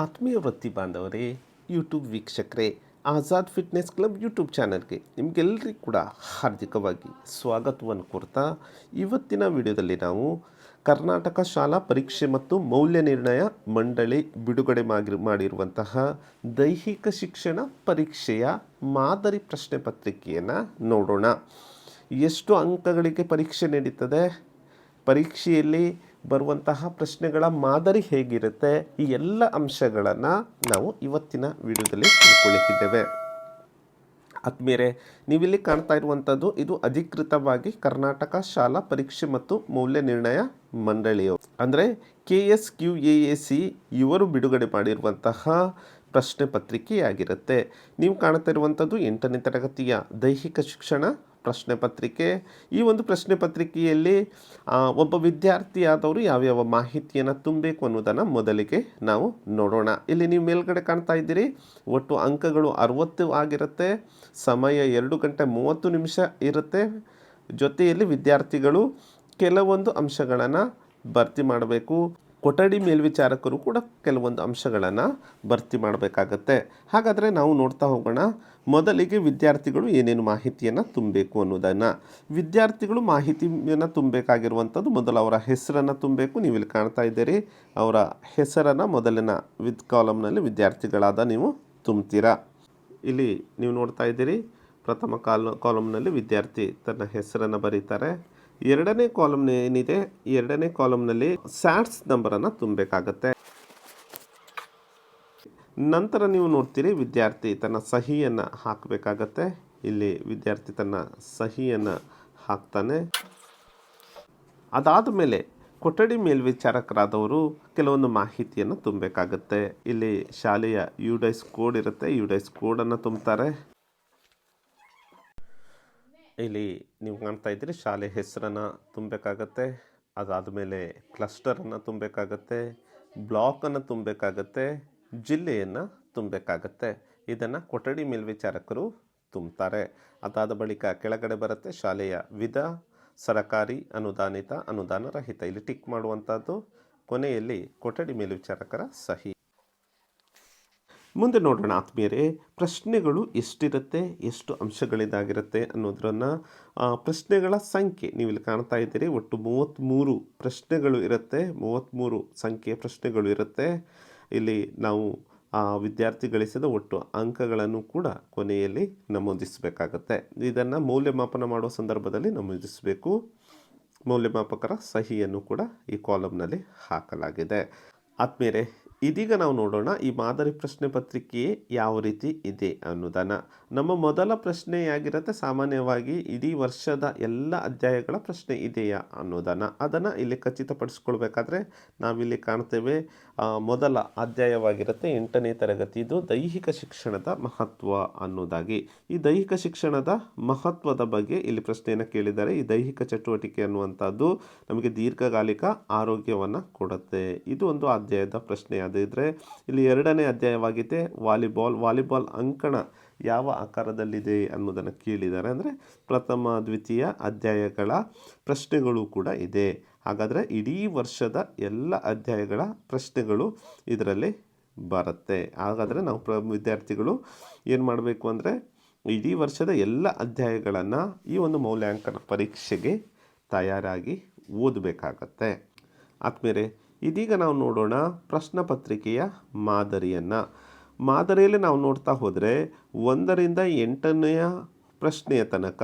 ಆತ್ಮೀಯ ವೃತ್ತಿ ಬಾಂಧವರೇ ಯೂಟ್ಯೂಬ್ ವೀಕ್ಷಕರೇ, ಆಜಾದ್ ಫಿಟ್ನೆಸ್ ಕ್ಲಬ್ ಯೂಟ್ಯೂಬ್ ಚಾನಲ್ಗೆ ನಿಮಗೆಲ್ಲರಿಗೂ ಕೂಡ ಹಾರ್ದಿಕವಾಗಿ ಸ್ವಾಗತವನ್ನು ಕೋರ್ತಾ, ಇವತ್ತಿನ ವಿಡಿಯೋದಲ್ಲಿ ನಾವು ಕರ್ನಾಟಕ ಶಾಲಾ ಪರೀಕ್ಷೆ ಮತ್ತು ಮೌಲ್ಯ ನಿರ್ಣಯ ಮಂಡಳಿ ಬಿಡುಗಡೆ ಮಾಡಿ ಮಾಡಿರುವಂತಹ ದೈಹಿಕ ಶಿಕ್ಷಣ ಪರೀಕ್ಷೆಯ ಮಾದರಿ ಪ್ರಶ್ನೆ ಪತ್ರಿಕೆಯನ್ನು ನೋಡೋಣ. ಎಷ್ಟು ಅಂಕಗಳಿಗೆ ಪರೀಕ್ಷೆ ನಡೀತದೆ? ಪರೀಕ್ಷೆಯಲ್ಲಿ ಬರುವಂತಹ ಪ್ರಶ್ನೆಗಳ ಮಾದರಿ ಹೇಗಿರುತ್ತೆ? ಈ ಎಲ್ಲ ಅಂಶಗಳನ್ನು ನಾವು ಇವತ್ತಿನ ವಿಡಿಯೋದಲ್ಲಿ ತಿಳ್ಕೊಳ್ಳಿಕ್ಕಿದ್ದೇವೆ ಆತ್ಮೀಯರೇ, ನೀವಿಲ್ಲಿ ಕಾಣ್ತಾ ಇರುವಂಥದ್ದು ಇದು ಅಧಿಕೃತವಾಗಿ ಕರ್ನಾಟಕ ಶಾಲಾ ಪರೀಕ್ಷೆ ಮತ್ತು ಮೌಲ್ಯ ನಿರ್ಣಯ ಮಂಡಳಿಯು. ಅಂದರೆ K S Q A A C ಇವರು ಬಿಡುಗಡೆ ಮಾಡಿರುವಂತಹ ಪ್ರಶ್ನೆ ಪತ್ರಿಕೆಯಾಗಿರುತ್ತೆ. ನೀವು ಕಾಣ್ತಾ ಇರುವಂಥದ್ದು ಎಂಟನೇ ತರಗತಿಯ ದೈಹಿಕ ಶಿಕ್ಷಣ ಪ್ರಶ್ನೆ ಪತ್ರಿಕೆ. ಈ ಒಂದು ಪ್ರಶ್ನೆ ಪತ್ರಿಕೆಯಲ್ಲಿ ಒಬ್ಬ ವಿದ್ಯಾರ್ಥಿಯಾದವರು ಯಾವ್ಯಾವ ಮಾಹಿತಿಯನ್ನು ತುಂಬಬೇಕು ಅನ್ನೋದನ್ನು ಮೊದಲಿಗೆ ನಾವು ನೋಡೋಣ. ಇಲ್ಲಿ ನೀವು ಮೇಲ್ಗಡೆ ಕಾಣ್ತಾ ಇದ್ದೀರಿ. ಒಟ್ಟು ಅಂಕಗಳು ಅರವತ್ತು ಆಗಿರುತ್ತೆ. ಸಮಯ ಎರಡು ಗಂಟೆ ಮೂವತ್ತು ನಿಮಿಷ ಇರುತ್ತೆ. ಜೊತೆಯಲ್ಲಿ ವಿದ್ಯಾರ್ಥಿಗಳು ಕೆಲವೊಂದು ಅಂಶಗಳನ್ನು ಭರ್ತಿ ಮಾಡಬೇಕು. ಕೊಠಡಿ ಮೇಲ್ವಿಚಾರಕರು ಕೂಡ ಕೆಲವೊಂದು ಅಂಶಗಳನ್ನು ಭರ್ತಿ ಮಾಡಬೇಕಾಗತ್ತೆ. ಹಾಗಾದರೆ ನಾವು ನೋಡ್ತಾ ಹೋಗೋಣ. ಮೊದಲಿಗೆ ವಿದ್ಯಾರ್ಥಿಗಳು ಏನೇನು ಮಾಹಿತಿಯನ್ನು ತುಂಬಬೇಕು ಅನ್ನೋದನ್ನು, ವಿದ್ಯಾರ್ಥಿಗಳು ಮಾಹಿತಿಯನ್ನು ತುಂಬಬೇಕಾಗಿರುವಂಥದ್ದು ಮೊದಲು ಅವರ ಹೆಸರನ್ನು ತುಂಬಬೇಕು. ನೀವು ಇಲ್ಲಿ ಕಾಣ್ತಾ ಇದ್ದೀರಿ, ಅವರ ಹೆಸರನ್ನು ಮೊದಲಿನ ವಿತ್ ಕಾಲಮ್ನಲ್ಲಿ ವಿದ್ಯಾರ್ಥಿಗಳಾದ ನೀವು ತುಂಬ್ತೀರಾ? ಇಲ್ಲಿ ನೀವು ನೋಡ್ತಾ ಇದ್ದೀರಿ, ಪ್ರಥಮ ಕಾಲ, ಕಾಲಮ್ನಲ್ಲಿ ವಿದ್ಯಾರ್ಥಿ ತನ್ನ ಹೆಸರನ್ನು ಬರೀತಾರೆ. ಎರಡನೇ ಕಾಲಮ್ನ ಏನಿದೆ, ಎರಡನೇ ಕಾಲಮ್ನಲ್ಲಿ ಸ್ಯಾಟ್ಸ್ ನಂಬರನ್ನು ತುಂಬಬೇಕಾಗತ್ತೆ. ನಂತರ ನೀವು ನೋಡ್ತೀರಿ ವಿದ್ಯಾರ್ಥಿ ತನ್ನ ಸಹಿಯನ್ನು ಹಾಕಬೇಕಾಗತ್ತೆ. ಇಲ್ಲಿ ವಿದ್ಯಾರ್ಥಿ ತನ್ನ ಸಹಿಯನ್ನು ಹಾಕ್ತಾನೆ. ಅದಾದ ಮೇಲೆ ಕೊಠಡಿ ಮೇಲ್ವಿಚಾರಕರಾದವರು ಕೆಲವೊಂದು ಮಾಹಿತಿಯನ್ನು ತುಂಬಬೇಕಾಗತ್ತೆ. ಇಲ್ಲಿ ಶಾಲೆಯ ಯುಡೈಸ್ ಕೋಡ್ ಇರುತ್ತೆ. ಯುಡೈಸ್ ಕೋಡನ್ನು ತುಂಬ್ತಾರೆ. ಇಲ್ಲಿ ನೀವು ಕಾಣ್ತಾ ಇದ್ದೀರಿ ಶಾಲೆ ಹೆಸರನ್ನು ತುಂಬಬೇಕಾಗತ್ತೆ. ಅದಾದ ಮೇಲೆ ಕ್ಲಸ್ಟರನ್ನು ತುಂಬಬೇಕಾಗತ್ತೆ. ಬ್ಲಾಕನ್ನು ತುಂಬಬೇಕಾಗತ್ತೆ. ಜಿಲ್ಲೆಯನ್ನು ತುಂಬಬೇಕಾಗತ್ತೆ. ಇದನ್ನು ಕೊಠಡಿ ಮೇಲ್ವಿಚಾರಕರು ತುಂಬ್ತಾರೆ ಅದಾದ ಬಳಿಕ ಕೆಳಗಡೆ ಬರುತ್ತೆ ಶಾಲೆಯ ವಿಧ, ಸರಕಾರಿ, ಅನುದಾನಿತ, ಅನುದಾನ ರಹಿತ. ಇಲ್ಲಿ ಟಿಕ್ ಮಾಡುವಂಥದ್ದು ಕೊನೆಯಲ್ಲಿ ಕೊಠಡಿ ಮೇಲ್ವಿಚಾರಕರ ಸಹಿ. ಮುಂದೆ ನೋಡೋಣ ಆತ್ಮೀಯರೇ, ಪ್ರಶ್ನೆಗಳು ಎಷ್ಟಿರುತ್ತೆ, ಎಷ್ಟು ಅಂಶಗಳಿದಾಗಿರುತ್ತೆ ಅನ್ನೋದನ್ನು ಪ್ರಶ್ನೆಗಳ ಸಂಖ್ಯೆ. ನೀವು ಇಲ್ಲಿ ಕಾಣ್ತಾ ಇದ್ದೀರಿ, ಒಟ್ಟು ಮೂವತ್ತ್ಮೂರು ಪ್ರಶ್ನೆಗಳು ಇರುತ್ತೆ, ಮೂವತ್ತ್ಮೂರು ಸಂಖ್ಯೆಯ ಪ್ರಶ್ನೆಗಳು ಇರುತ್ತೆ. ಇಲ್ಲಿ ನಾವು, ಆ, ವಿದ್ಯಾರ್ಥಿ ಗಳಿಸಿದ ಒಟ್ಟು ಅಂಕಗಳನ್ನು ಕೂಡ ಕೊನೆಯಲ್ಲಿ ನಮೂದಿಸಬೇಕಾಗತ್ತೆ. ಇದನ್ನು ಮೌಲ್ಯಮಾಪನ ಮಾಡುವ ಸಂದರ್ಭದಲ್ಲಿ ನಮೂದಿಸಬೇಕು. ಮೌಲ್ಯಮಾಪಕರ ಸಹಿಯನ್ನು ಕೂಡ ಈ ಕಾಲಮ್ನಲ್ಲಿ ಹಾಕಲಾಗಿದೆ. ಆತ್ಮೀಯರೇ, ಇದೀಗ ನಾವು ನೋಡೋಣ ಈ ಮಾದರಿ ಪ್ರಶ್ನೆ ಪತ್ರಿಕೆಯೇ ಯಾವ ರೀತಿ ಇದೆ ಅನ್ನೋದನ್ನು. ನಮ್ಮ ಮೊದಲ ಪ್ರಶ್ನೆಯಾಗಿರುತ್ತೆ, ಸಾಮಾನ್ಯವಾಗಿ ಇಡೀ ವರ್ಷದ ಎಲ್ಲ ಅಧ್ಯಾಯಗಳ ಪ್ರಶ್ನೆ ಇದೆಯಾ ಅನ್ನೋದನ್ನು. ಅದನ್ನು ಇಲ್ಲಿ ಖಚಿತಪಡಿಸ್ಕೊಳ್ಬೇಕಾದ್ರೆ ನಾವಿಲ್ಲಿ ಕಾಣ್ತೇವೆ ಮೊದಲ ಅಧ್ಯಾಯವಾಗಿರುತ್ತೆ, ಎಂಟನೇ ತರಗತಿದು ದೈಹಿಕ ಶಿಕ್ಷಣದ ಮಹತ್ವ ಅನ್ನೋದಾಗಿ. ಈ ದೈಹಿಕ ಶಿಕ್ಷಣದ ಮಹತ್ವದ ಬಗ್ಗೆ ಇಲ್ಲಿ ಪ್ರಶ್ನೆಯನ್ನು ಕೇಳಿದ್ದಾರೆ. ಈ ದೈಹಿಕ ಚಟುವಟಿಕೆ ಅನ್ನುವಂಥದ್ದು ನಮಗೆ ದೀರ್ಘಕಾಲಿಕ ಆರೋಗ್ಯವನ್ನು ಕೊಡುತ್ತೆ. ಇದು ಒಂದು ಅಧ್ಯಾಯದ ಪ್ರಶ್ನೆ ಅದಿದ್ದರೆ ಇಲ್ಲಿ ಎರಡನೇ ಅಧ್ಯಾಯವಾಗಿದೆ ವಾಲಿಬಾಲ್ ವಾಲಿಬಾಲ್ ಅಂಕಣ ಯಾವ ಆಕಾರದಲ್ಲಿದೆ ಅನ್ನೋದನ್ನು ಕೇಳಿದ್ದಾರೆ. ಅಂದರೆ ಪ್ರಥಮ, ದ್ವಿತೀಯ ಅಧ್ಯಾಯಗಳ ಪ್ರಶ್ನೆಗಳು ಕೂಡ ಇದೆ. ಹಾಗಾದರೆ ಇಡೀ ವರ್ಷದ ಎಲ್ಲ ಅಧ್ಯಾಯಗಳ ಪ್ರಶ್ನೆಗಳು ಇದರಲ್ಲಿ ಬರುತ್ತೆ. ಹಾಗಾದರೆ ನಾವು ಪ್ರ, ವಿದ್ಯಾರ್ಥಿಗಳು ಏನು ಮಾಡಬೇಕು ಅಂದರೆ ಇಡೀ ವರ್ಷದ ಎಲ್ಲ ಅಧ್ಯಾಯಗಳನ್ನು ಈ ಒಂದು ಮೌಲ್ಯಾಂಕನ ಪರೀಕ್ಷೆಗೆ ತಯಾರಾಗಿ ಓದಬೇಕಾಗತ್ತೆ. ಆದ್ಮೇಲೆ ಇದೀಗ ನಾವು ನೋಡೋಣ ಪ್ರಶ್ನೆ ಪತ್ರಿಕೆಯ ಮಾದರಿಯನ್ನು. ಮಾದರಿಯಲ್ಲಿ ನಾವು ನೋಡ್ತಾ ಹೋದರೆ ಒಂದರಿಂದ ಎಂಟನೆಯ ಪ್ರಶ್ನೆಯ ತನಕ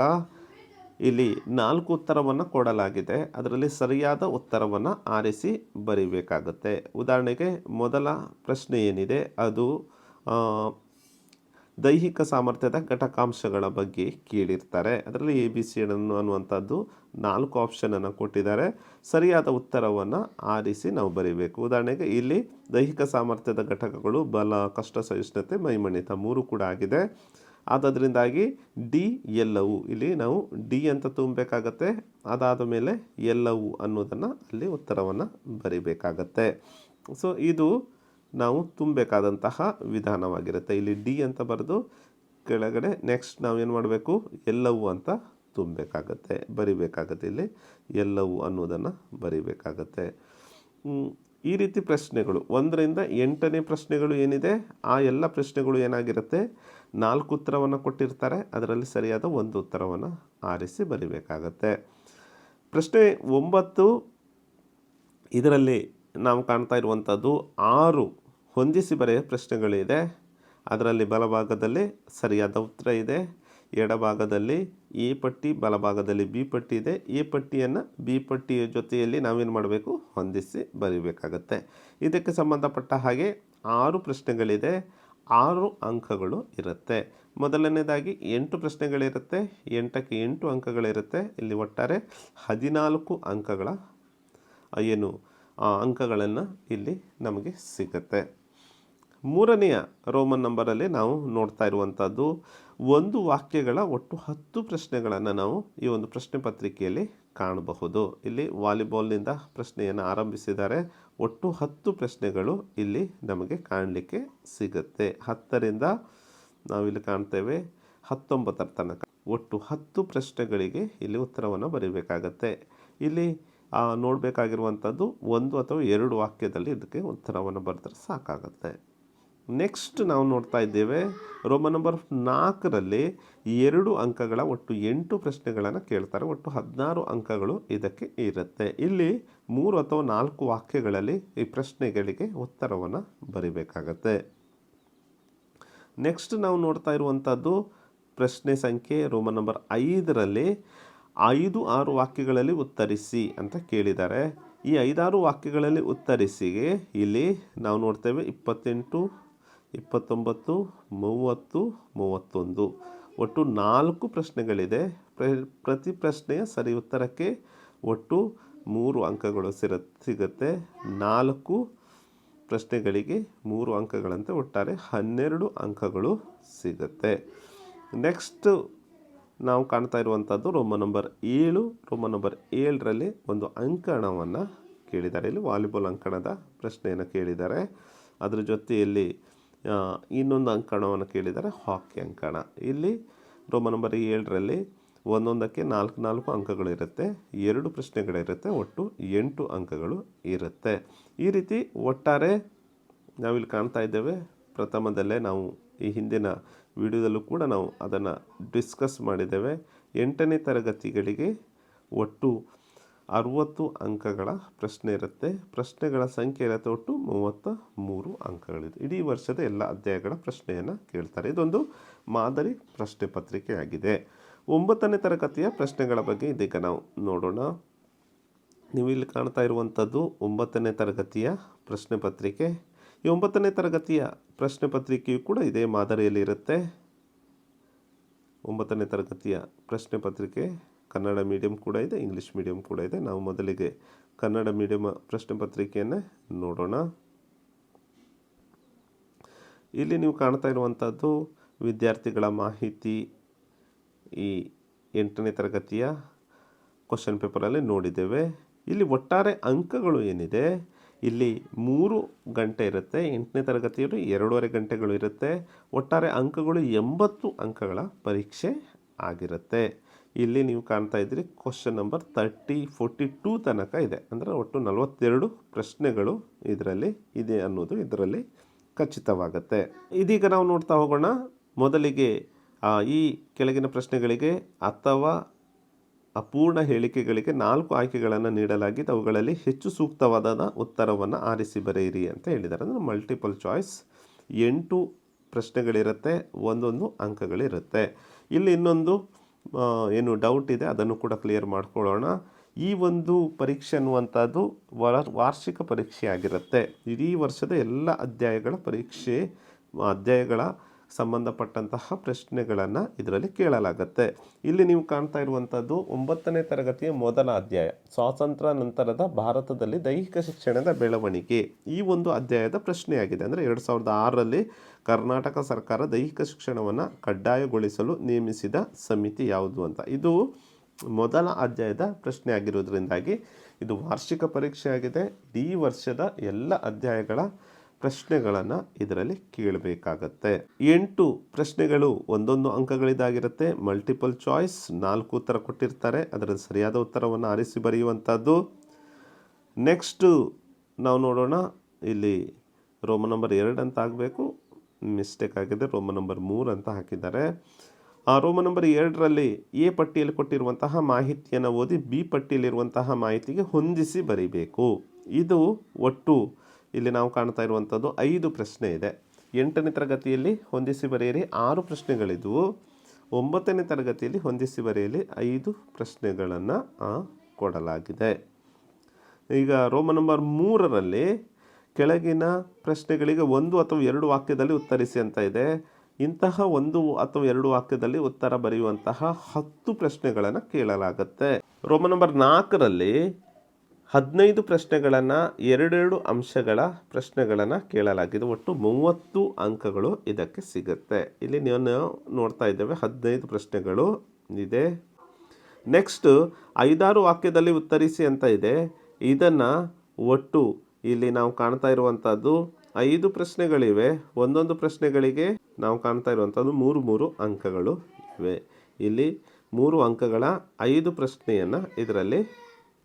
ಇಲ್ಲಿ ನಾಲ್ಕು ಉತ್ತರವನ್ನು ಕೊಡಲಾಗಿದೆ. ಅದರಲ್ಲಿ ಸರಿಯಾದ ಉತ್ತರವನ್ನು ಆರಿಸಿ ಬರೀಬೇಕಾಗುತ್ತೆ. ಉದಾಹರಣೆಗೆ ಮೊದಲ ಪ್ರಶ್ನೆ ಏನಿದೆ? ಅದು ದೈಹಿಕ ಸಾಮರ್ಥ್ಯದ ಘಟಕಾಂಶಗಳ ಬಗ್ಗೆ ಕೇಳಿರ್ತಾರೆ. ಅದರಲ್ಲಿ ಎ ಬಿ ಸಿ ಅನ್ನು ಅನ್ನುವಂಥದ್ದು ನಾಲ್ಕು ಆಪ್ಷನನ್ನು ಕೊಟ್ಟಿದ್ದಾರೆ. ಸರಿಯಾದ ಉತ್ತರವನ್ನು ಆರಿಸಿ ನಾವು ಬರೀಬೇಕು. ಉದಾಹರಣೆಗೆ ಇಲ್ಲಿ ದೈಹಿಕ ಸಾಮರ್ಥ್ಯದ ಘಟಕಗಳು, ಬಲ, ಕಷ್ಟ, ಸಹಿಷ್ಣುತೆ ಮೈಮಣಿತ ಮೂರು ಕೂಡ ಆಗಿದೆ. ಆದ್ದರಿಂದಾಗಿ ಡಿ ಎಲ್ಲವು. ಇಲ್ಲಿ ನಾವು ಡಿ ಅಂತ ತುಂಬಬೇಕಾಗತ್ತೆ. ಅದಾದ ಮೇಲೆ ಎಲ್ಲವು ಅನ್ನೋದನ್ನು ಅಲ್ಲಿ ಉತ್ತರವನ್ನು ಬರಿಬೇಕಾಗತ್ತೆ. ಸೊ ಇದು ನಾವು ತುಂಬಬೇಕಾದಂತಹ ವಿಧಾನವಾಗಿರುತ್ತೆ. ಇಲ್ಲಿ ಡಿ ಅಂತ ಬರೆದು ಕೆಳಗಡೆ ನೆಕ್ಸ್ಟ್ ನಾವು ಏನು ಮಾಡಬೇಕು? ಎಲ್ಲವೂ ಅಂತ ತುಂಬಬೇಕಾಗತ್ತೆ, ಬರಿಬೇಕಾಗತ್ತೆ ಇಲ್ಲಿ. ಎಲ್ಲವೂ ಅನ್ನೋದನ್ನು ಬರಿಬೇಕಾಗತ್ತೆ. ಈ ರೀತಿ ಪ್ರಶ್ನೆಗಳು. ಒಂದರಿಂದ ಎಂಟನೇ ಪ್ರಶ್ನೆಗಳು ಏನಿದೆ? ಆ ಎಲ್ಲ ಪ್ರಶ್ನೆಗಳು ಏನಾಗಿರುತ್ತೆ? ನಾಲ್ಕು ಉತ್ತರವನ್ನು ಕೊಟ್ಟಿರ್ತಾರೆ. ಅದರಲ್ಲಿ ಸರಿಯಾದ ಒಂದು ಉತ್ತರವನ್ನು ಆರಿಸಿ ಬರಿಬೇಕಾಗತ್ತೆ. ಪ್ರಶ್ನೆ ಒಂಬತ್ತು, ಇದರಲ್ಲಿ ನಾವು ಕಾಣ್ತಾ ಇರುವಂಥದ್ದು ಆರು ಹೊಂದಿಸಿ ಬರೆಯ ಪ್ರಶ್ನೆಗಳಿದೆ. ಅದರಲ್ಲಿ ಬಲಭಾಗದಲ್ಲಿ ಸರಿಯಾದ ಉತ್ತರ ಇದೆ. ಎಡಭಾಗದಲ್ಲಿ ಎ ಪಟ್ಟಿ, ಬಲಭಾಗದಲ್ಲಿ ಬಿ ಪಟ್ಟಿ ಇದೆ. ಎ ಪಟ್ಟಿಯನ್ನು ಬಿ ಪಟ್ಟಿಯ ಜೊತೆಯಲ್ಲಿ ನಾವೇನು ಮಾಡಬೇಕು? ಹೊಂದಿಸಿ ಬರೀಬೇಕಾಗತ್ತೆ. ಇದಕ್ಕೆ ಸಂಬಂಧಪಟ್ಟ ಹಾಗೆ ಆರು ಪ್ರಶ್ನೆಗಳಿದೆ. ಆರು ಅಂಕಗಳು ಇರುತ್ತೆ. ಮೊದಲನೇದಾಗಿ ಎಂಟು ಪ್ರಶ್ನೆಗಳಿರುತ್ತೆ. ಎಂಟಕ್ಕೆ ಎಂಟು ಅಂಕಗಳಿರುತ್ತೆ. ಇಲ್ಲಿ ಒಟ್ಟಾರೆ ಹದಿನಾಲ್ಕು ಅಂಕಗಳ ಏನು ಅಂಕಗಳನ್ನು ಇಲ್ಲಿ ನಮಗೆ ಸಿಗುತ್ತೆ. ಮೂರನೆಯ ರೋಮನ್ ನಂಬರಲ್ಲಿ ನಾವು ನೋಡ್ತಾ ಇರುವಂಥದ್ದು ಒಂದು ವಾಕ್ಯಗಳ ಒಟ್ಟು ಹತ್ತು ಪ್ರಶ್ನೆಗಳನ್ನು ನಾವು ಈ ಒಂದು ಪ್ರಶ್ನೆ ಪತ್ರಿಕೆಯಲ್ಲಿ ಕಾಣಬಹುದು. ಇಲ್ಲಿ ವಾಲಿಬಾಲ್ನಿಂದ ಪ್ರಶ್ನೆಯನ್ನು ಆರಂಭಿಸಿದ್ದಾರೆ. ಒಟ್ಟು ಹತ್ತು ಪ್ರಶ್ನೆಗಳು ಇಲ್ಲಿ ನಮಗೆ ಕಾಣಲಿಕ್ಕೆ ಸಿಗುತ್ತೆ. ಹತ್ತರಿಂದ ನಾವಿಲ್ಲಿ ಕಾಣ್ತೇವೆ ಹತ್ತೊಂಬತ್ತರ ತನಕ. ಒಟ್ಟು ಹತ್ತು ಪ್ರಶ್ನೆಗಳಿಗೆ ಇಲ್ಲಿ ಉತ್ತರವನ್ನು ಬರೀಬೇಕಾಗತ್ತೆ. ಇಲ್ಲಿ ನೋಡಬೇಕಾಗಿರುವಂಥದ್ದು ಒಂದು ಅಥವಾ ಎರಡು ವಾಕ್ಯದಲ್ಲಿ ಇದಕ್ಕೆ ಉತ್ತರವನ್ನು ಬರೆದ್ರೆ ಸಾಕಾಗುತ್ತೆ. ನೆಕ್ಸ್ಟ್ ನಾವು ನೋಡ್ತಾ ಇದ್ದೇವೆ ರೋಮ ನಂಬರ್ ನಾಲ್ಕರಲ್ಲಿ ಎರಡು ಅಂಕಗಳ ಒಟ್ಟು ಎಂಟು ಪ್ರಶ್ನೆಗಳನ್ನು ಕೇಳ್ತಾರೆ, ಒಟ್ಟು ಹದಿನಾರು ಅಂಕಗಳು ಇದಕ್ಕೆ ಇರುತ್ತೆ. ಇಲ್ಲಿ ಮೂರು ಅಥವಾ ನಾಲ್ಕು ವಾಕ್ಯಗಳಲ್ಲಿ ಈ ಪ್ರಶ್ನೆಗಳಿಗೆ ಉತ್ತರವನ್ನು ಬರಿಬೇಕಾಗತ್ತೆ. ನೆಕ್ಸ್ಟ್ ನಾವು ನೋಡ್ತಾ ಇರುವಂಥದ್ದು ಪ್ರಶ್ನೆ ಸಂಖ್ಯೆ ರೋಮ ನಂಬರ್ ಐದರಲ್ಲಿ ಐದು ಆರು ವಾಕ್ಯಗಳಲ್ಲಿ ಉತ್ತರಿಸಿ ಅಂತ ಕೇಳಿದ್ದಾರೆ. ಈ ಐದಾರು ವಾಕ್ಯಗಳಲ್ಲಿ ಉತ್ತರಿಸಿಗೆ ಇಲ್ಲಿ ನಾವು ನೋಡ್ತೇವೆ ಇಪ್ಪತ್ತೆಂಟು, ಇಪ್ಪತ್ತೊಂಬತ್ತು, ಮೂವತ್ತು, ಮೂವತ್ತೊಂದು. ಒಟ್ಟು ನಾಲ್ಕು ಪ್ರಶ್ನೆಗಳಿದೆ. ಪ್ರತಿ ಪ್ರಶ್ನೆಯ ಸರಿ ಉತ್ತರಕ್ಕೆ ಒಟ್ಟು ಮೂರು ಅಂಕಗಳು ಸಿರ, ಸಿಗುತ್ತೆ. ನಾಲ್ಕು ಪ್ರಶ್ನೆಗಳಿಗೆ ಮೂರು ಅಂಕಗಳಂತೆ ಒಟ್ಟಾರೆ ಹನ್ನೆರಡು ಅಂಕಗಳು ಸಿಗುತ್ತೆ. ನೆಕ್ಸ್ಟ್ ನಾವು ಕಾಣ್ತಾ ಇರುವಂಥದ್ದು ರೋಮ ನಂಬರ್ ಏಳು. ರೋಮ ನಂಬರ್ ಏಳರಲ್ಲಿ ಒಂದು ಅಂಕಣವನ್ನು ಕೇಳಿದ್ದಾರೆ. ಇಲ್ಲಿ ವಾಲಿಬಾಲ್ ಅಂಕಣದ ಪ್ರಶ್ನೆಯನ್ನು ಕೇಳಿದ್ದಾರೆ. ಅದರ ಜೊತೆಯಲ್ಲಿ ಇನ್ನೊಂದು ಅಂಕಣವನ್ನು ಕೇಳಿದ್ದಾರೆ. ಹಾಕಿ ಅಂಕಣ. ಇಲ್ಲಿ ರೋಮ ನಂಬರ್ ಏಳರಲ್ಲಿ ಒಂದೊಂದಕ್ಕೆ ನಾಲ್ಕು ನಾಲ್ಕು ಅಂಕಗಳಿರುತ್ತೆ ಎರಡು ಪ್ರಶ್ನೆಗಳಿರುತ್ತೆ. ಒಟ್ಟು ಎಂಟು ಅಂಕಗಳು ಇರುತ್ತೆ. ಈ ರೀತಿ ಒಟ್ಟಾರೆ ನಾವಿಲ್ಲಿ ಕಾಣ್ತಾ ಇದ್ದೇವೆ. ಪ್ರಥಮದಲ್ಲೇ ನಾವು ಈ ಹಿಂದಿನ ವಿಡಿಯೋದಲ್ಲೂ ಕೂಡ ನಾವು ಅದನ್ನು ಡಿಸ್ಕಸ್ ಮಾಡಿದ್ದೇವೆ. ಎಂಟನೇ ತರಗತಿಗಳಿಗೆ ಒಟ್ಟು ಅರುವತ್ತು ಅಂಕಗಳ ಪ್ರಶ್ನೆ ಇರುತ್ತೆ. ಪ್ರಶ್ನೆಗಳ ಸಂಖ್ಯೆ ಇರುತ್ತೆ ಒಟ್ಟು ಮೂವತ್ತ ಮೂರು ಅಂಕಗಳಿದೆ. ಇಡೀ ವರ್ಷದ ಎಲ್ಲ ಅಧ್ಯಾಯಗಳ ಪ್ರಶ್ನೆಯನ್ನು ಕೇಳ್ತಾರೆ. ಇದೊಂದು ಮಾದರಿ ಪ್ರಶ್ನೆ ಪತ್ರಿಕೆಯಾಗಿದೆ ಒಂಬತ್ತನೇ ತರಗತಿಯ ಪ್ರಶ್ನೆಗಳ ಬಗ್ಗೆ ಇದೀಗ ನಾವು ನೋಡೋಣ. ನೀವು ಇಲ್ಲಿ ಕಾಣ್ತಾ ಇರುವಂಥದ್ದು ಒಂಬತ್ತನೇ ತರಗತಿಯ ಪ್ರಶ್ನೆ ಪತ್ರಿಕೆ. ಈ ಒಂಬತ್ತನೇ ತರಗತಿಯ ಪ್ರಶ್ನೆ ಪತ್ರಿಕೆಯು ಕೂಡ ಇದೇ ಮಾದರಿಯಲ್ಲಿ ಇರುತ್ತೆ. ಒಂಬತ್ತನೇ ತರಗತಿಯ ಪ್ರಶ್ನೆ ಪತ್ರಿಕೆ ಕನ್ನಡ ಮೀಡಿಯಂ ಕೂಡ ಇದೆ ಇಂಗ್ಲೀಷ್ ಮೀಡಿಯಂ ಕೂಡ ಇದೆ. ನಾವು ಮೊದಲಿಗೆ ಕನ್ನಡ ಮೀಡಿಯಂ ಪ್ರಶ್ನೆ ಪತ್ರಿಕೆಯನ್ನೇ ನೋಡೋಣ. ಇಲ್ಲಿ ನೀವು ಕಾಣ್ತಾ ಇರುವಂಥದ್ದು ವಿದ್ಯಾರ್ಥಿಗಳ ಮಾಹಿತಿ ಈ ಎಂಟನೇ ತರಗತಿಯ ಕ್ವಶನ್ ಪೇಪರಲ್ಲಿ ನೋಡಿದ್ದೇವೆ. ಇಲ್ಲಿ ಒಟ್ಟಾರೆ ಅಂಕಗಳು ಏನಿದೆ? ಇಲ್ಲಿ ಮೂರು ಗಂಟೆ ಇರುತ್ತೆ, ಎಂಟನೇ ತರಗತಿಯಲ್ಲಿ ಎರಡೂವರೆ ಗಂಟೆಗಳು ಇರುತ್ತೆ, ಒಟ್ಟಾರೆ ಅಂಕಗಳು ಎಂಬತ್ತು ಅಂಕಗಳ ಪರೀಕ್ಷೆ ಆಗಿರುತ್ತೆ. ಇಲ್ಲಿ ನೀವು ಕಾಣ್ತಾ ಇದ್ದೀರಿ question number thirty forty two ತನಕ ಇದೆ. ಅಂದರೆ ಒಟ್ಟು ನಲವತ್ತೆರಡು ಪ್ರಶ್ನೆಗಳು ಇದರಲ್ಲಿ ಇದೆ ಅನ್ನೋದು ಇದರಲ್ಲಿ ಖಚಿತವಾಗುತ್ತೆ. ಇದೀಗ ನಾವು ನೋಡ್ತಾ ಹೋಗೋಣ, ಮೊದಲಿಗೆ ಈ ಕೆಳಗಿನ ಪ್ರಶ್ನೆಗಳಿಗೆ ಅಥವಾ ಅಪೂರ್ಣ ಹೇಳಿಕೆಗಳಿಗೆ ನಾಲ್ಕು ಆಯ್ಕೆಗಳನ್ನು ನೀಡಲಾಗಿದ್ದು ಅವುಗಳಲ್ಲಿ ಹೆಚ್ಚು ಸೂಕ್ತವಾದ ಉತ್ತರವನ್ನು ಆರಿಸಿ ಬರೆಯಿರಿ ಅಂತ ಹೇಳಿದ್ದಾರೆ. ಅಂದರೆ ಮಲ್ಟಿಪಲ್ ಚಾಯ್ಸ್ ಎಂಟು ಪ್ರಶ್ನೆಗಳಿರುತ್ತೆ, ಒಂದೊಂದು ಅಂಕಗಳಿರುತ್ತೆ. ಇಲ್ಲಿ ಇನ್ನೊಂದು ಏನು ಡೌಟ್ ಇದೆ, ಅದನ್ನು ಕೂಡ ಕ್ಲಿಯರ್ ಮಾಡ್ಕೊಳ್ಳೋಣ. ಈ ಒಂದು ಪರೀಕ್ಷೆ ಅನ್ನುವಂಥದ್ದು ವಾರ್ಷಿಕ ಪರೀಕ್ಷೆ ಆಗಿರುತ್ತೆ ಇಡೀ ವರ್ಷದ ಎಲ್ಲ ಅಧ್ಯಾಯಗಳ ಪರೀಕ್ಷೆ, ಅಧ್ಯಾಯಗಳ ಸಂಬಂಧಪಟ್ಟಂತಹ ಪ್ರಶ್ನೆಗಳನ್ನು ಇದರಲ್ಲಿ ಕೇಳಲಾಗುತ್ತೆ. ಇಲ್ಲಿ ನೀವು ಕಾಣ್ತಾ ಇರುವಂಥದ್ದು ಒಂಬತ್ತನೇ ತರಗತಿಯ ಮೊದಲ ಅಧ್ಯಾಯ, ಸ್ವಾತಂತ್ರ್ಯ ನಂತರದ ಭಾರತದಲ್ಲಿ ದೈಹಿಕ ಶಿಕ್ಷಣದ ಬೆಳವಣಿಗೆ. ಈ ಒಂದು ಅಧ್ಯಾಯದ ಪ್ರಶ್ನೆಯಾಗಿದೆ. ಅಂದರೆ ಎರಡು ಸಾವಿರದ ಆರರಲ್ಲಿ ಕರ್ನಾಟಕ ಸರ್ಕಾರ ದೈಹಿಕ ಶಿಕ್ಷಣವನ್ನು ಕಡ್ಡಾಯಗೊಳಿಸಲು ನೇಮಿಸಿದ ಸಮಿತಿ ಯಾವುದು ಅಂತ. ಇದು ಮೊದಲ ಅಧ್ಯಾಯದ ಪ್ರಶ್ನೆ ಆಗಿರೋದ್ರಿಂದಾಗಿ ಇದು ವಾರ್ಷಿಕ ಪರೀಕ್ಷೆ ಆಗಿದೆ ಈ ವರ್ಷದ ಎಲ್ಲ ಅಧ್ಯಾಯಗಳ ಪ್ರಶ್ನೆಗಳನ್ನು ಇದರಲ್ಲಿ ಕೇಳಬೇಕಾಗತ್ತೆ. ಎಂಟು ಪ್ರಶ್ನೆಗಳು ಒಂದೊಂದು ಅಂಕಗಳಿದಾಗಿರುತ್ತೆ ಮಲ್ಟಿಪಲ್ ಚಾಯ್ಸ್ ನಾಲ್ಕು ಉತ್ತರ ಕೊಟ್ಟಿರ್ತಾರೆ. ಅದರ ಸರಿಯಾದ ಉತ್ತರವನ್ನು ಆರಿಸಿ ಬರೆಯುವಂಥದ್ದು. ನೆಕ್ಸ್ಟು ನಾವು ನೋಡೋಣ. ಇಲ್ಲಿ ರೋಮ ನಂಬರ್ ಎರಡು ಅಂತ ಆಗಬೇಕು. ಮಿಸ್ಟೇಕ್ ಆಗಿದೆ. ರೋಮ ನಂಬರ್ ಮೂರು ಅಂತ ಹಾಕಿದ್ದಾರೆ. ಆ ರೋಮ ನಂಬರ್ ಎರಡರಲ್ಲಿ ಎ ಪಟ್ಟಿಯಲ್ಲಿ ಕೊಟ್ಟಿರುವಂತಹ ಮಾಹಿತಿಯನ್ನು ಓದಿ ಬಿ ಪಟ್ಟಿಯಲ್ಲಿರುವಂತಹ ಮಾಹಿತಿಗೆ ಹೊಂದಿಸಿ ಬರೀಬೇಕು. ಇದು ಒಟ್ಟು ಇಲ್ಲಿ ನಾವು ಕಾಣ್ತಾ ಇರುವಂಥದ್ದು ಐದು ಪ್ರಶ್ನೆ ಇದೆ. ಎಂಟನೇ ತರಗತಿಯಲ್ಲಿ ಹೊಂದಿಸಿ ಬರೆಯಿರಿ, ಆರು ಪ್ರಶ್ನೆಗಳಿದ್ವು. ಒಂಬತ್ತನೇ ತರಗತಿಯಲ್ಲಿ ಹೊಂದಿಸಿ ಬರೆಯಲಿ, ಐದು ಪ್ರಶ್ನೆಗಳನ್ನು ಕೊಡಲಾಗಿದೆ. ಈಗ ರೋಮ ನಂಬರ್ ಮೂರರಲ್ಲಿ ಕೆಳಗಿನ ಪ್ರಶ್ನೆಗಳಿಗೆ ಒಂದು ಅಥವಾ ಎರಡು ವಾಕ್ಯದಲ್ಲಿ ಉತ್ತರಿಸಿ ಅಂತ ಇದೆ. ಇಂತಹ ಒಂದು ಅಥವಾ ಎರಡು ವಾಕ್ಯದಲ್ಲಿ ಉತ್ತರ ಬರೆಯುವಂತಹ ಹತ್ತು ಪ್ರಶ್ನೆಗಳನ್ನು ಕೇಳಲಾಗುತ್ತೆ. ರೋಮ ನಂಬರ್ ನಾಲ್ಕರಲ್ಲಿ ಹದಿನೈದು ಪ್ರಶ್ನೆಗಳನ್ನು, ಎರಡೆರಡು ಅಂಶಗಳ ಪ್ರಶ್ನೆಗಳನ್ನು ಕೇಳಲಾಗಿದೆ. ಒಟ್ಟು ಮೂವತ್ತು ಅಂಕಗಳು ಇದಕ್ಕೆ ಸಿಗುತ್ತೆ. ಇಲ್ಲಿ ನೀವು ನೋಡ್ತಾ ಇದ್ದೇವೆ, ಹದಿನೈದು ಪ್ರಶ್ನೆಗಳು ಇದೆ. ನೆಕ್ಸ್ಟ್ ಐದಾರು ವಾಕ್ಯದಲ್ಲಿ ಉತ್ತರಿಸಿ ಅಂತ ಇದೆ. ಇದನ್ನು ಒಟ್ಟು ಇಲ್ಲಿ ನಾವು ಕಾಣ್ತಾ ಇರುವಂಥದ್ದು ಐದು ಪ್ರಶ್ನೆಗಳಿವೆ. ಒಂದೊಂದು ಪ್ರಶ್ನೆಗಳಿಗೆ ನಾವು ಕಾಣ್ತಾ ಇರುವಂಥದ್ದು ಮೂರು ಮೂರು ಅಂಕಗಳು ಇವೆ. ಇಲ್ಲಿ ಮೂರು ಅಂಕಗಳ ಐದು ಪ್ರಶ್ನೆಯನ್ನು ಇದರಲ್ಲಿ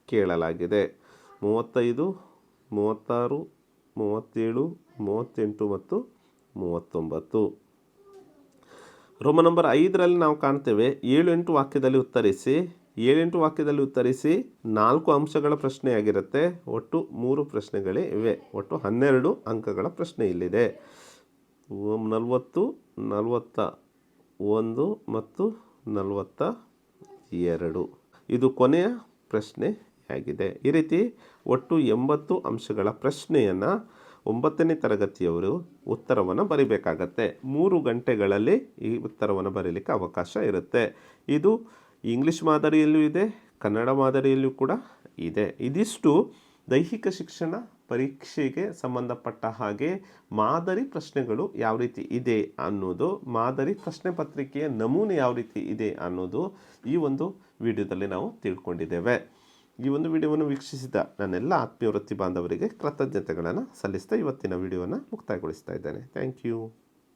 ಕೇಳಲಾಗಿದೆ. ಮೂವತ್ತೈದು, ಮೂವತ್ತಾರು, ಮೂವತ್ತೇಳು, ಮೂವತ್ತೆಂಟು ಮತ್ತು ಮೂವತ್ತೊಂಬತ್ತು. ರೋಮ ನಂಬರ್ ಐದರಲ್ಲಿ ನಾವು ಕಾಣ್ತೇವೆ ಏಳು ಎಂಟು ವಾಕ್ಯದಲ್ಲಿ ಉತ್ತರಿಸಿ, ಏಳೆಂಟು ವಾಕ್ಯದಲ್ಲಿ ಉತ್ತರಿಸಿ ನಾಲ್ಕು ಅಂಶಗಳ ಪ್ರಶ್ನೆಯಾಗಿರುತ್ತೆ. ಒಟ್ಟು ಮೂರು ಪ್ರಶ್ನೆಗಳೇ ಇವೆ. ಒಟ್ಟು ಹನ್ನೆರಡು ಅಂಕಗಳ ಪ್ರಶ್ನೆ ಇಲ್ಲಿದೆ. ನಲವತ್ತು, ನಲವತ್ತ ಒಂದು ಮತ್ತು ನಲವತ್ತ ಎರಡು. ಇದು ಕೊನೆಯ ಪ್ರಶ್ನೆ. ಆಗಿದೆ ಈ ರೀತಿ ಒಟ್ಟು ಎಂಬತ್ತು ಅಂಶಗಳ ಪ್ರಶ್ನೆಯನ್ನು ಒಂಬತ್ತನೇ ತರಗತಿಯವರು ಉತ್ತರವನ್ನು ಬರಿಬೇಕಾಗತ್ತೆ. ಮೂರು ಗಂಟೆಗಳಲ್ಲಿ ಈ ಉತ್ತರವನ್ನು ಬರೀಲಿಕ್ಕೆ ಅವಕಾಶ ಇರುತ್ತೆ. ಇದು ಇಂಗ್ಲೀಷ್ ಮಾದರಿಯಲ್ಲೂ ಇದೆ, ಕನ್ನಡ ಮಾದರಿಯಲ್ಲೂ ಕೂಡ ಇದೆ. ಇದಿಷ್ಟು ದೈಹಿಕ ಶಿಕ್ಷಣ ಪರೀಕ್ಷೆಗೆ ಸಂಬಂಧಪಟ್ಟ ಹಾಗೆ ಮಾದರಿ ಪ್ರಶ್ನೆಗಳು ಯಾವ ರೀತಿ ಇದೆ ಅನ್ನೋದು, ಮಾದರಿ ಪ್ರಶ್ನೆ ಪತ್ರಿಕೆಯ ನಮೂನೆ ಯಾವ ರೀತಿ ಇದೆ ಅನ್ನೋದು ಈ ಒಂದು ವಿಡಿಯೋದಲ್ಲಿ ನಾವು ತಿಳ್ಕೊಂಡಿದ್ದೇವೆ. ಈ ಒಂದು ವಿಡಿಯೋವನ್ನು ವೀಕ್ಷಿಸಿದ ನನ್ನೆಲ್ಲ ಆತ್ಮೀಯ ವೃತ್ತಿ ಬಾಂಧವರಿಗೆ ಕೃತಜ್ಞತೆಗಳನ್ನು ಸಲ್ಲಿಸ್ತಾ ಇವತ್ತಿನ ವಿಡಿಯೋವನ್ನು ಮುಕ್ತಾಯಗೊಳಿಸ್ತಾ ಇದ್ದೇನೆ. Thank you